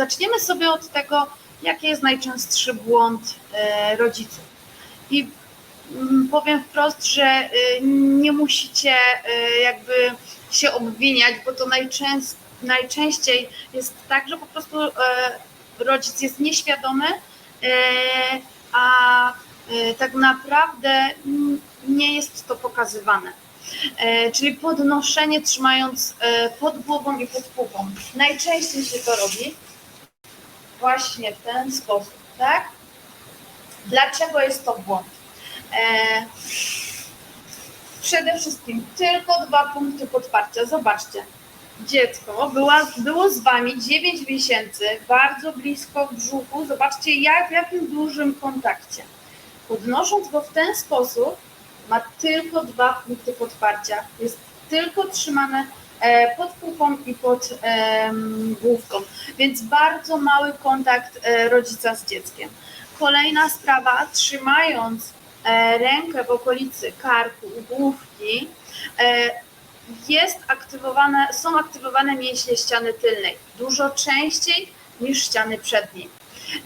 zaczniemy sobie od tego, jaki jest najczęstszy błąd e, rodziców. I mm, powiem wprost, że e, nie musicie e, jakby się obwiniać, bo to najczęst, najczęściej jest tak, że po prostu rodzic jest nieświadomy, a tak naprawdę mm, nie jest to pokazywane. Czyli podnoszenie trzymając pod głową i pod pupą. Najczęściej się to robi właśnie w ten sposób, tak? Dlaczego jest to błąd? E, przede wszystkim tylko dwa punkty podparcia. Zobaczcie, dziecko była, było z wami 9 miesięcy, bardzo blisko w brzuchu. Zobaczcie, jak w jakim dużym kontakcie. Podnosząc go w ten sposób, ma tylko dwa punkty podparcia. Jest tylko trzymane pod pupą i pod główką, więc bardzo mały kontakt e, rodzica z dzieckiem. Kolejna sprawa, trzymając e, rękę w okolicy karku, u główki, e, jest aktywowane, są aktywowane mięśnie ściany tylnej dużo częściej niż ściany przedniej.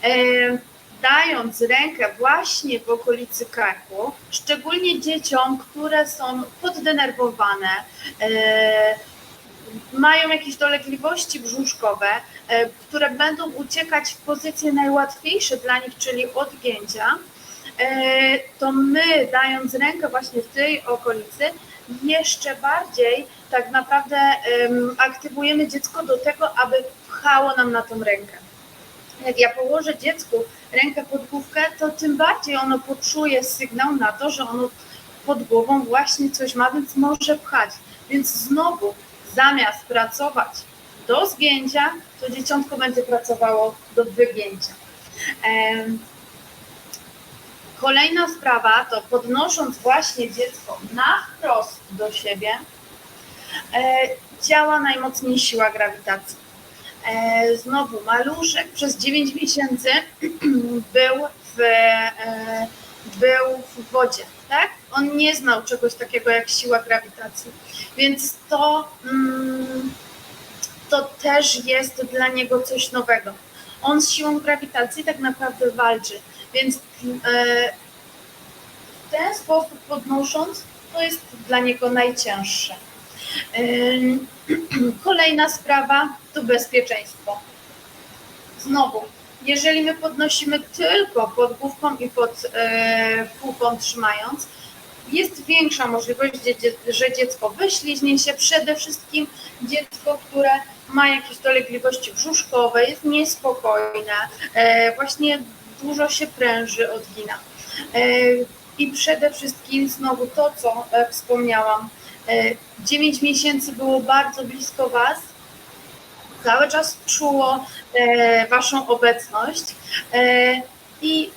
E, dając rękę właśnie w okolicy karku, szczególnie dzieciom, które są poddenerwowane, e, mają jakieś dolegliwości brzuszkowe, e, które będą uciekać w pozycje najłatwiejsze dla nich, czyli odgięcia, e, to my dając rękę właśnie w tej okolicy, jeszcze bardziej tak naprawdę em, aktywujemy dziecko do tego, aby pchało nam na tą rękę. Jak ja położę dziecku rękę pod główkę, to tym bardziej ono poczuje sygnał na to, że ono pod głową właśnie coś ma, więc może pchać. Więc znowu, zamiast pracować do zgięcia, to dzieciątko będzie pracowało do wygięcia. Kolejna sprawa to podnosząc właśnie dziecko na wprost do siebie, e, działa najmocniej siła grawitacji. E, znowu maluszek przez 9 miesięcy był w, e, był w wodzie, tak? On nie znał czegoś takiego jak siła grawitacji, więc to, mm, to też jest dla niego coś nowego. On z siłą grawitacji tak naprawdę walczy, więc e, w ten sposób podnosząc, to jest dla niego najcięższe. Ym, Kolejna sprawa to bezpieczeństwo. Znowu, jeżeli my podnosimy tylko pod główką i pod e, pupą trzymając, większa możliwość, że dziecko wyśliźnie się, przede wszystkim dziecko, które ma jakieś dolegliwości brzuszkowe, jest niespokojne, e, właśnie dużo się pręży, odgina. E, I przede wszystkim znowu to, co e, wspomniałam, 9 miesięcy było bardzo blisko Was, cały czas czuło Waszą obecność i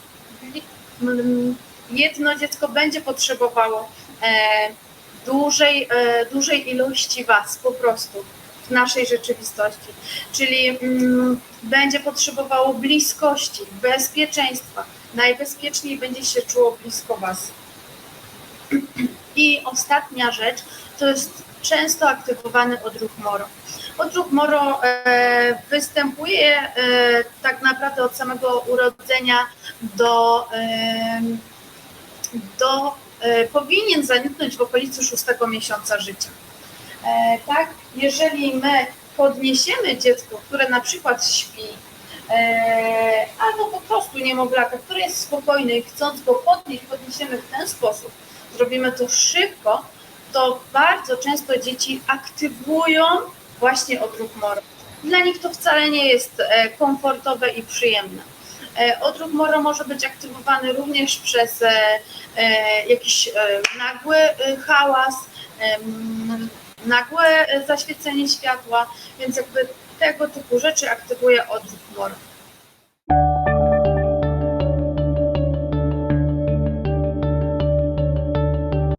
jedno dziecko będzie potrzebowało e, dużej, e, dużej ilości Was po prostu w naszej rzeczywistości, czyli mm, będzie potrzebowało bliskości, bezpieczeństwa. Najbezpieczniej będzie się czuło blisko Was. I ostatnia rzecz to jest często aktywowany odruch moro. Odruch moro e, występuje e, tak naprawdę od samego urodzenia do, e, do e, powinien zaniknąć w okolicy szóstego miesiąca życia. E, tak, jeżeli my podniesiemy dziecko, które na przykład śpi, e, albo po prostu niemowlaka, który jest spokojny i chcąc go podnieść, podniesiemy w ten sposób, zrobimy to szybko, to bardzo często dzieci aktywują właśnie odruch moro. Dla nich to wcale nie jest komfortowe i przyjemne. Odruch moro może być aktywowany również przez jakiś e, nagły e, hałas, nagłe e, zaświecenie światła, więc jakby tego typu rzeczy aktywuje odruch moro.